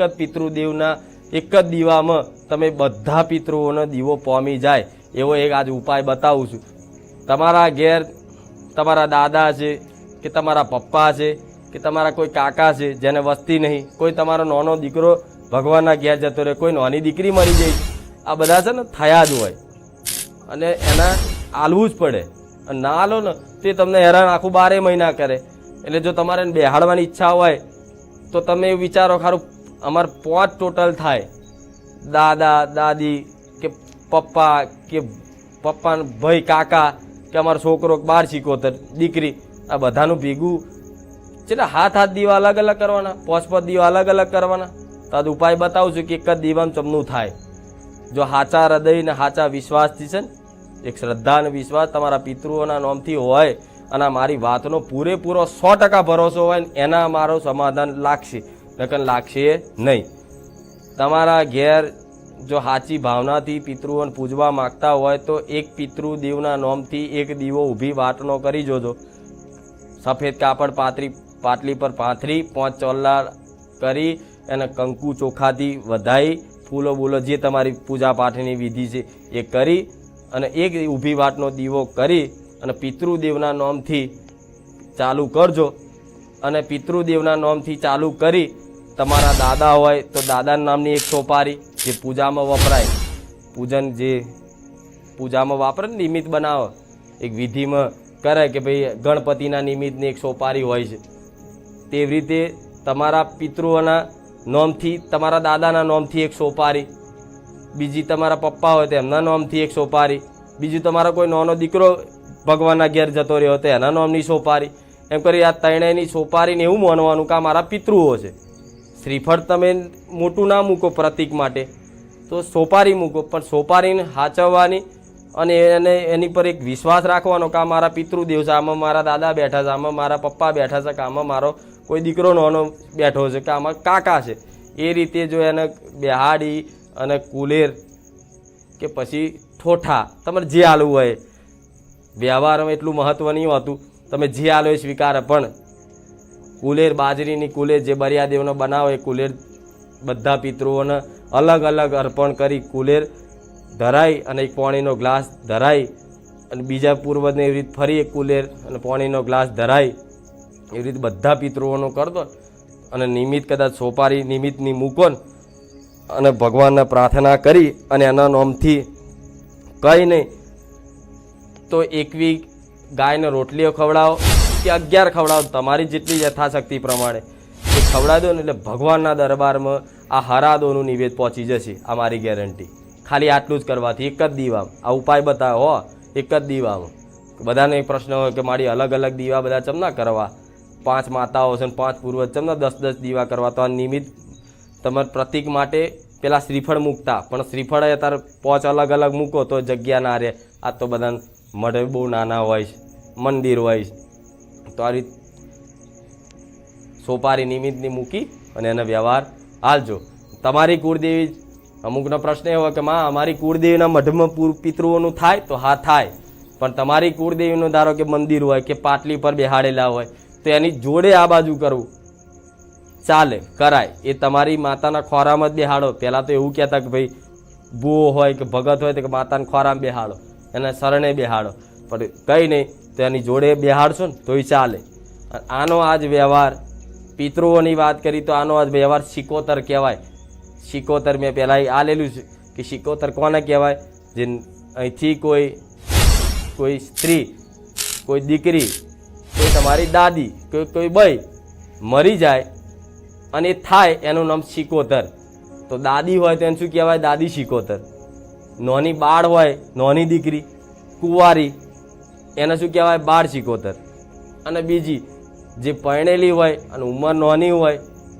જ પિતૃદેવના એક જ દીવામાં તમે બધા પિતૃઓનો દીવો પોમી જાય, એવો એક આજ ઉપાય બતાવું છું. તમારા ઘેર તમારા દાદા છે કે તમારા પપ્પા છે કે તમારા કોઈ કાકા છે, જેને વસ્તી નહીં, કોઈ તમારો નાનો દીકરો ભગવાનના ઘેર જતો રહે, કોઈ નાની દીકરી મરી જાય આ બધા છે ને થયા જ હોય. અને એના આલવું જ પડે. અને ના આલો ને, તે તમને હેરાન આખું બારે મહિના કરે. એટલે જો તમારે બેહાડવાની ઈચ્છા હોય, તો તમે વિચારો ખારું અમારે પાંચ ટોટલ થાય. દાદા, દાદી કે પપ્પા કે પપ્પા ભાઈ, કાકા કે અમારો છોકરો બાર શીખોતર દીકરી, આ બધાનું ભેગું એટલે હાથ હાથ દીવા અલગ અલગ કરવાના, પોચ પાંચ દીવા અલગ અલગ કરવાના. તાદ ઉપાય બતાવું છું કે એક જ દીવાનું ચમનું થાય. જો હાચા હૃદય ને હાચા વિશ્વાસથી છે ને, એક શ્રદ્ધા અને વિશ્વાસ તમારા પિતૃઓના નામથી હોય અને મારી વાતનો પૂરેપૂરો સો ટકા ભરોસો હોય ને એના મારો સમાધાન લાગશે. નકર લાગશે નહીં. તમારા ઘેર જો સાચી ભાવનાથી પિતૃઓને પૂજવા માંગતા હોય તો એક પિતૃદેવના નામથી એક દીવો ઊભી વાટનો કરી જોજો. સફેદ કાપડ પાતરી પાટલી પર પાથરી, પાંચ ચોલ્લા કરી અને કંકુ ચોખાથી વધાઈ ફૂલો બૂલો જે તમારી પૂજા પાઠની વિધિ છે એ કરી અને એક ઊભી વાટનો દીવો કરી અને પિતૃદેવના નામથી ચાલુ કરજો. અને પિતૃદેવના નામથી ચાલુ કરી તમારા દાદા હોય તો દાદાના નામની એક સોપારી જે પૂજામાં વપરાય. પૂજન જે પૂજામાં વાપરે ને નિમિત્ત બનાવે, એક વિધિમાં કરે કે ભાઈ ગણપતિના નિમિત્તની એક સોપારી હોય છે. તેવી રીતે તમારા પિતૃઓના નોમથી, તમારા દાદાના નોમથી એક સોપારી. બીજી તમારા પપ્પા હોય તો એમના નોમથી એક સોપારી. બીજું તમારો કોઈ નાનો દીકરો ભગવાનના ઘેર જતો રહ્યો તો એના નોમની સોપારી. એમ કરી આ ત્રણેયની સોપારીને એવું માનવાનું કે આ મારા પિતૃઓ છે. શ્રીફળ તમે મોટું ના મૂકો પ્રતિક માટે, તો સોપારી મૂકો. પણ સોપારીને હાચવવાની અને એને એની પર એક વિશ્વાસ રાખવાનો કે આ મારા પિતૃદેવ છે, આમાં મારા દાદા બેઠા છે, આમાં મારા પપ્પા બેઠા છે, કે આમાં મારો કોઈ દીકરો નાનો બેઠો છે, કે આમાં કાકા છે. એ રીતે જો એને બેહાડી અને કુલેર કે પછી ઠોઠા, તમારે જે આલું હોય. વ્યવહારમાં એટલું મહત્ત્વ નહીં હોતું. તમે જે હાલો એ સ્વીકારે, પણ કુલેર બાજરીની કુલેર જે બરિયાદેવનો બનાવો, એ કુલેર બધા પિતૃઓને અલગ અલગ અર્પણ કરી કુલેર ધરાઈ અને એક પાણીનો ગ્લાસ ધરાઈ અને બીજા પૂર્વજને એવી રીતે ફરી એક કુલેર અને પાણીનો ગ્લાસ ધરાઈ, એવી રીતે બધા પિતૃઓનો કરતો અને નિમિત્ત કદાચ સોપારી નિમિત્તની મૂકો અને ભગવાનને પ્રાર્થના કરી અને એના નામથી કંઈ નહીં, તો એકવી ગાયને રોટલીઓ ખવડાવો. કે અગિયાર ખવડાવો તમારી જેટલી યથાશક્તિ પ્રમાણે. એ ખવડાવી દો ને એટલે ભગવાનના દરબારમાં આ હરાદોનું નિવેદ પહોંચી જશે, આ મારી ગેરંટી. ખાલી આટલું જ કરવાથી એક જ દીવામાં. આ ઉપાય બતાવો, હો. એક જ દીવામાં. બધાને એક પ્રશ્ન હોય કે મારી અલગ અલગ દીવા બધા ચમના કરવા? પાંચ માતાઓ છે ને પાંચ પૂર્વજ, ચમ ના દસ દસ દીવા કરવા? તો આ નિમિત્ત તમારા પ્રતિક માટે પેલા શ્રીફળ મૂકતા. પણ શ્રીફળ અત્યારે પોચ અલગ અલગ મૂકો તો જગ્યા ના રહે. આ તો બધા મઢ બહુ નાના હોય છે, મંદિર હોય છે. તો આ રીત સોપારી નિમિત્તની મૂકી અને એનો વ્યવહાર હાલજો. તમારી કુળદેવી અમુકનો પ્રશ્ન એવો કે, માં, અમારી કુળદેવીના મઢમાં પિતૃઓનું થાય તો હા થાય. પણ તમારી કુળદેવીનું ધારો કે મંદિર હોય કે પાટલી પર બેહાડેલા હોય, તો એની જોડે આ બાજુ કરવું. ચાલે, કરાય. એ તમારી માતાના ખોરામાં જ બેહાડો. પહેલાં તો એવું કહેતા કે, ભાઈ ભૂવો હોય કે ભગત હોય તો કે માતાના ખોરામાં બેહાડો. એને શરણે બેહાડો. પણ કંઈ નહીં તો એની જોડે બેહાડશો ને તોય ચાલે. આનો આનો આજ વ્યવહાર, પિતૃઓની વાત કરી તો આનો આજ વ્યવહાર સિકોતર કહેવાય. સિકોતર મેં પહેલાં આલેલું છે કે સિકોતર કોને કહેવાય? જે અહીંથી કોઈ કોઈ સ્ત્રી, કોઈ દીકરી, કોઈ તમારી દાદી, કોઈ કોઈ બઈ મરી જાય અને થાય, એનું નામ સિકોતર. તો દાદી હોય તો એને શું કહેવાય? દાદી સિકોતર. નોની બાળ હોય, નોની દીકરી, કુંવારી એને શું કહેવાય? બાર શિકોતર અને બીજી, જે પરણેલી હોય અને ઉંમર નોની હોય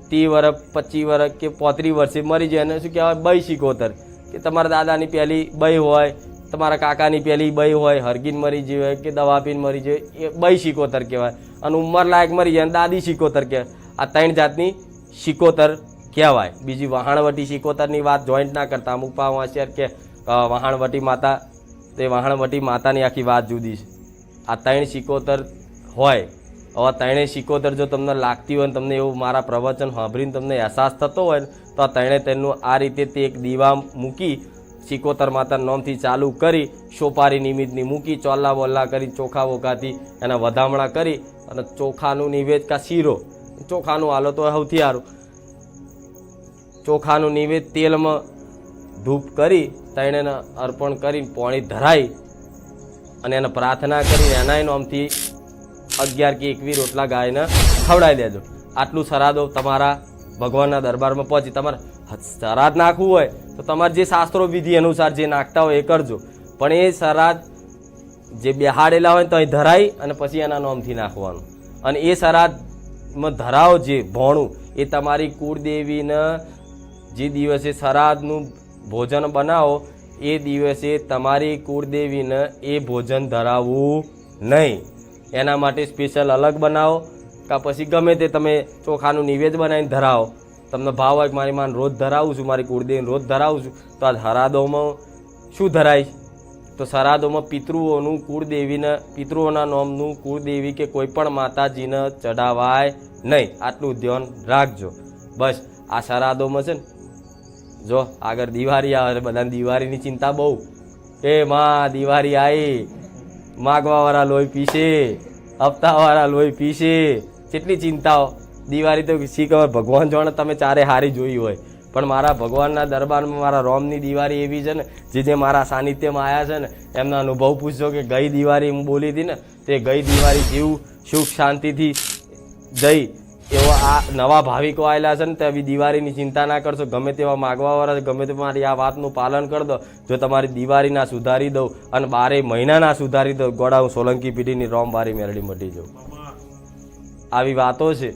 ત્રીસ વર્ષ પચીસ વર્ષ કે પોત્રીસ વર્ષે મરી જાય, એને શું કહેવાય? બઈ સિકોતર. કે તમારા દાદાની પહેલી બઈ હોય, તમારા કાકાની પહેલી બઈ હોય, હરગીન મરી જઈ હોય કે દવા પીને મરી જાય એ બઈ શિકોતર કહેવાય. અને ઉંમર લાયક મરી જાય દાદી શિકોતર કહેવાય. આ ત્રણ જાતની શિકોતર કહેવાય. બીજી વહાણવટી શિકોતરની વાત જોઈન્ટ ના કરતા. અમુક પા હોશિયાર કે વહાણવટી માતા, તે વહાણવટી માતાની આખી વાત જુદી છે. આ ત્રણ સિકોતર હોય હવે ત્રણેય સિકોતર જો તમને લાગતી હોય ને તમને એવું મારા પ્રવચન સાંભળીને તમને અહેસાસ થતો હોય તો આ ત્રણે તેનું આ રીતે તે એક દીવા મૂકી સિકોતર માતા નોમથી ચાલુ કરી, સોપારી નિમિત્તની મૂકી, ચોલ્લા બોલ્લા કરી, ચોખા વોખાથી એના વધામણા કરી અને ચોખાનું નિવેદ કા શીરો, ચોખાનું હાલો તો સૌથી સારું. ચોખાનું નિવેદ તેલમાં ધૂપ કરી તૈણેને અર્પણ કરીને પોણી ધરાઈ અને એને પ્રાર્થના કરી એના નોમથી અગિયાર કે એકવી રોટલા ગાયને ખવડાવી દેજો. આટલું સરાદો તમારા ભગવાનના દરબારમાં પહોંચી. તમારે સરાદ નાખવું હોય તો તમારે જે શાસ્ત્રો વિધિ અનુસાર જે નાખતા હોય એ કરજો. પણ એ સરાદ જે બેહાડેલા હોય તો અહીં ધરાઈ અને પછી એના નોમથી નાખવાનું. અને એ સરાદમાં ધરાવો જે ભોણું, એ તમારી કુળદેવીને જે દિવસે સરાદનું ભોજન બનાવો એ દિવસે તમારી કુળદેવીને એ ભોજન ધરાવવું નહીં. એના માટે સ્પેશિયલ અલગ બનાવો, કાં પછી ગમે તે તમે ચોખાનું નિવેદ બનાવીને ધરાવો. તમને ભાવ હોય મારી માન રોજ ધરાવું છું, મારી કુળદેવીને રોજ ધરાવું છું, તો આ હરાદોમાં શું ધરાય? તો સરાદોમાં પિતૃઓનું, કુળદેવીને, પિતૃઓના નામનું કુળદેવી કે કોઈ પણ માતાજીને ચડાવાય નહીં. આટલું ધ્યાન રાખજો. બસ, આ સરાદોમાં છે ને જો, આગળ દિવાળી આવે બધાને દિવાળીની ચિંતા બહુ. એ માં, દિવાળી આવી માગવાવાળા લોહી પીશે. હપ્તાવાળા લોહી પીશે. કેટલી ચિંતાઓ. દિવાળી તો શી ખબર, ભગવાન જાણે તમે ચારે હારી જોઈ હોય. પણ મારા ભગવાનના દરબારમાં, મારા રોમની દિવાળી એવી છે ને, જે જે મારા સાનિધ્યમાં આવ્યા છે ને, એમના અનુભવ પૂછજો કે ગઈ દિવાળી હું બોલી હતી ને, તે ગઈ દિવાળી જેવું, સુખ, શાંતિથી જઈ એવો આ નવા ભાવિકો આવેલા છે ને તે દિવાળીની ચિંતા ના કરશો. ગમે તેવા માગવાવાળા ગમે તે મારી આ વાતનું પાલન કરી દો. જો તમારી દિવાળીના સુધારી દઉં અને બારે મહિનાના સુધારી દઉં ગોળા હું સોલંકી પીઢીની રોમ બારી મેરડી મટી જાઉં. આવી વાતો છે.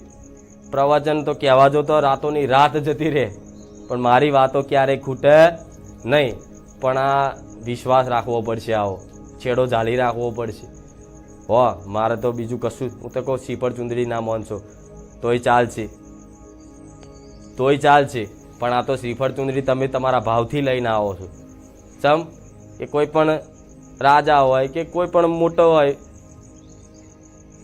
પ્રવચન તો કહેવા જો તો રાતોની રાત જતી રહે. પણ મારી વાતો ક્યારેય ખૂટે નહીં. પણ આ વિશ્વાસ રાખવો પડશે આવો. છેડો જાળી રાખવો પડશે. હો, મારે તો બીજું કશું હું તો કહું સીપર ચુંદડી ના માનશો તોય ચાલશે. તોય ચાલશે. પણ આ તો શ્રીફળ ચુંદડી તમે તમારા ભાવથી લઈને આવો છો. ચમ? કે કોઈ પણ રાજા હોય કે કોઈ પણ મોટો હોય,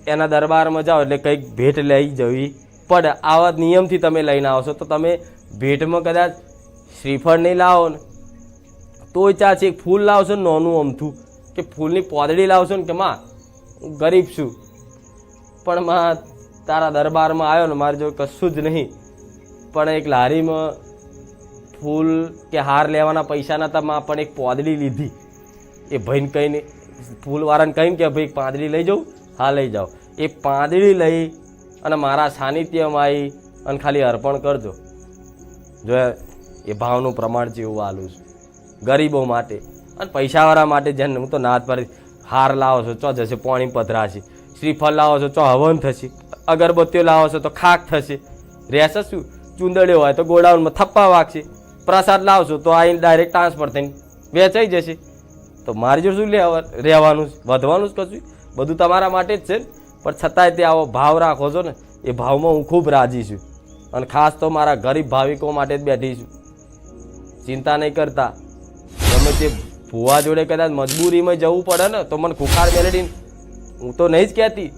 એના દરબારમાં જાઓ એટલે કંઈક ભેટ લઈ જવી પડે. આવા નિયમથી તમે લઈને આવશો તો તમે ભેટમાં કદાચ શ્રીફળ નહીં લાવો ને, તોય ચાલશે. એક ફૂલ લાવશો ને નાનું અમથું, કે ફૂલની પોદડી લાવશો ને કે માં, હું ગરીબ છું. પણ માં તારા દરબારમાં આવ્યો ને મારે જો કશું જ નહીં. પણ એક લારીમાં ફૂલ કે હાર લેવાના પૈસા નહોતા માં પણ એક પોદડી લીધી. એ ભાઈને કહીને, ફૂલવાળાને કહીને કે, ભાઈ પાંદડી લઈ જાઉં? હા, લઈ જાઓ. એ પાંદડી લઈ અને મારા સાનિધ્યમાં આવી અને ખાલી અર્પણ કરજો. જો એ ભાવનું પ્રમાણ જેવું એવું આલું છું. ગરીબો માટે અને પૈસાવાળા માટે જેને હું તો નાથ પર હાર લાવો છો, ચો જશે, પાણી પધરાશે. શ્રીફળ લાવો છો, ચો હવન થશે. અગરબત્તીઓ લાવો છો તો ખાક થશે. રહેશે શું? ચુંદડીઓ હોય તો ગોડાઉનમાં થપ્પા વાગશે. પ્રસાદ લાવશો તો આવીને ડાયરેક્ટ ટ્રાન્સફર થઈને વેચાઈ જશે. તો મારી જોડે શું લેવા રહેવાનું વધવાનું જ કશું બધું તમારા માટે જ છે ને? પણ છતાંય તે આવો ભાવ રાખો છો ને, એ ભાવમાં હું ખૂબ રાજી છું. અને ખાસ તો મારા ગરીબ ભાવિકો માટે જ બેઠી છું. ચિંતા નહીં કરતા. તમે તે ભુવા જોડે કદાચ મજબૂરીમાં જવું પડે ને, તો મને ખુખાર મેલેડી હું તો નહીં જ કહેતી.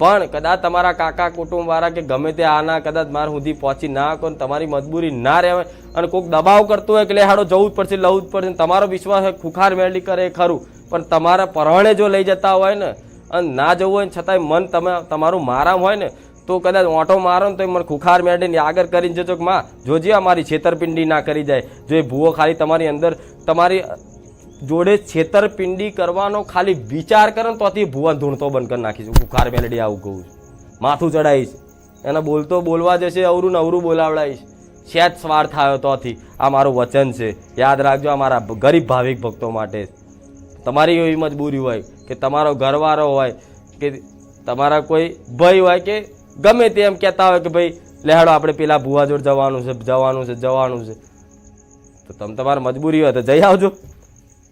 પણ કદાચ તમારા કાકા કુટુંબવાળા કે ગમે તે આના કદાચ માર સુધી પહોંચી ના ને તમારી મજબૂરી ના રહેવાય અને કોઈક દબાવ કરતો હોય કે લે હાડો જવું જ પડશે, લવું જ પડશે, તમારો વિશ્વાસ હોય ખુખાર મેળવી કરે ખરું. પણ તમારા પરણે જો લઈ જતા હોય ને અને ના જવું હોય ને છતાંય મન તમે, તમારું મારામ હોય ને તો કદાચ ઓટો મારો ને તો મને ખુખાર મેળવીને આગળ કરીને જજો કે માં, જોજે અમારી છેતરપિંડી ના કરી જાય. જો એ ભૂવો ખાલી તમારી અંદર, તમારી જોડે છેતરપિંડી કરવાનો ખાલી વિચાર કરે ને તોથી ભુવન ધૂણતો બંધ કરી નાખીશું બુખાર મેલેડી આવું કહું છું. માથું ચડાવીશ એને બોલતો બોલવા જશે, અવરું નવરું બોલાવડાવીશ સેજ સ્વાર થયો તોથી આ મારું વચન છે. યાદ રાખજો, આ મારા ગરીબ ભાવિક ભક્તો માટે તમારી એવી મજબૂરી હોય કે તમારો ઘરવાળો હોય કે તમારા કોઈ ભય હોય કે ગમે તે એમ કહેતા હોય કે ભાઈ, લેહાડો, આપણે પેલા ભુવા જોડે જવાનું છે જવાનું છે જવાનું છે. તો તમે તમારે મજબૂરી હોય તો જઈ આવજો.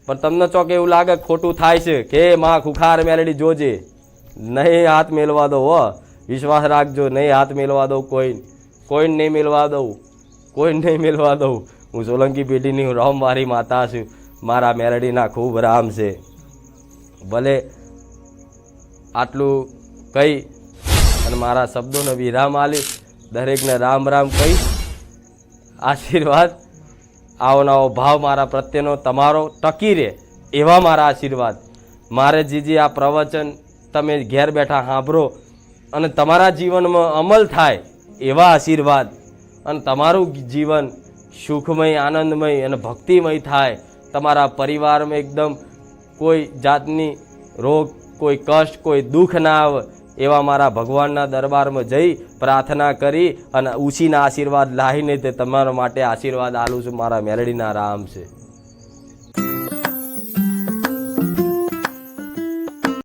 પણ તમને ચોક એવું લાગે ખોટું થાય છે કે માં ખુખાર મેલડી જોજે? નહીં હાથ મેલવા દો હો. વિશ્વાસ રાખજો, નહીં હાથ મેળવા દઉં કોઈ કોઈ નહીં મેળવા દઉં. કોઈ નહીં મેલવા દઉં. હું સોલંકી પેઢીની હું રામવારી માતા છું. મારા મેલડીના ખૂબ રામ છે. ભલે આટલું કહી અને મારા શબ્દોને વિરામ આલી, દરેકને રામ રામ કહી. આશીર્વાદ. આવો ભાવ મારા પ્રત્યેનો તમારો ટકી રહે એવા મારા આશીર્વાદ. મારે જીજી, આ પ્રવચન તમે ઘેર બેઠા સાંભળો અને તમારા જીવનમાં અમલ થાય એવા આશીર્વાદ. અને તમારું જીવન સુખમય, આનંદમય અને ભક્તિમય થાય. તમારા પરિવારમાં એકદમ કોઈ જાતની રોગ, કોઈ કષ્ટ, કોઈ દુઃખ ના આવે. એવા મારા ભગવાનના દરબારમાં જઈ પ્રાર્થના કરી અને ઉછીના આશીર્વાદ લાવીને તે તમારા માટે આશીર્વાદ આલું છું. મારા મેલડીના રામ છે.